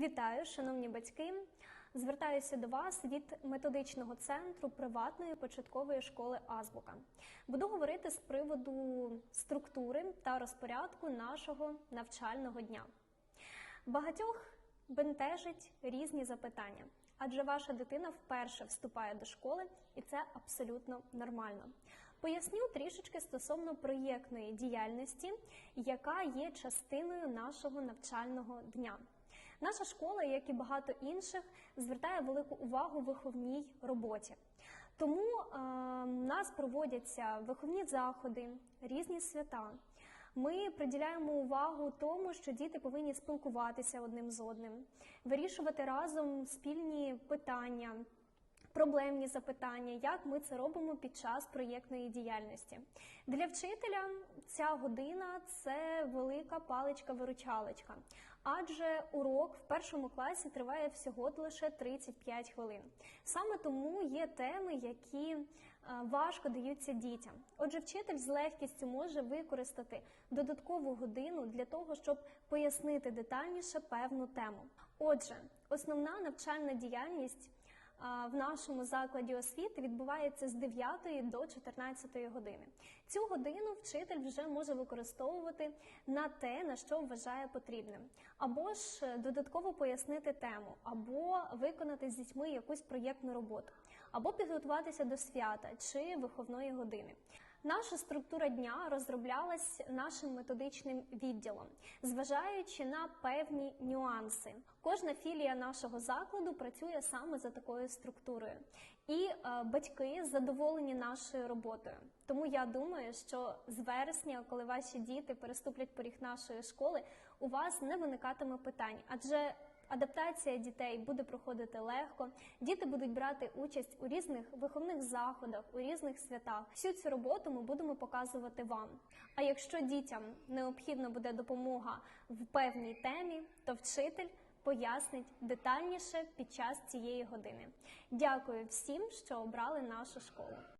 Вітаю, шановні батьки. Звертаюся до вас від методичного центру приватної початкової школи Азбука. Буду говорити з приводу структури та розпорядку нашого навчального дня. Багатьох бентежить різні запитання, адже ваша дитина вперше вступає до школи, і це абсолютно нормально. Поясню трішечки стосовно проєктної діяльності, яка є частиною нашого навчального дня. Наша школа, як і багато інших, звертає велику увагу виховній роботі. Тому е, нас проводяться виховні заходи, різні свята. Ми приділяємо увагу тому, що діти повинні спілкуватися одним з одним, вирішувати разом спільні питання. Проблемні запитання, як ми це робимо під час проєктної діяльності. Для вчителя ця година це велика паличка-виручалочка, адже урок в першому класі триває всього лише 35 хвилин. Саме тому є теми, які е, важко даються дітям. Отже, вчитель з легкістю може використати додаткову годину для того, щоб пояснити детальніше певну тему. Отже, основна навчальна діяльність в нашому закладі освіти відбувається з 9 до 14 години. Цю годину вчитель вже може використовувати на те, на що вважає потрібним, або ж додатково пояснити тему, або виконати з дітьми якусь проєктну роботу, або підготуватися до свята чи виховної години. Наша структура дня розроблялась нашим методичним відділом, зважаючи на певні нюанси. Кожна філія нашого закладу працює саме за такою структурою, і е, батьки задоволені нашою роботою. Тому я думаю, що з вересня, коли ваші діти переступлять поріг нашої школи, у вас не виникатиме питань, адже Адаптація дітей буде проходити легко. Діти будуть брати участь у різних виховних заходах, у різних святах. Всю цю роботу ми будемо показувати вам. А якщо дітям необхідна буде допомога в певній темі, то вчитель пояснить детальніше під час цієї години. Дякую всім, що обрали нашу школу.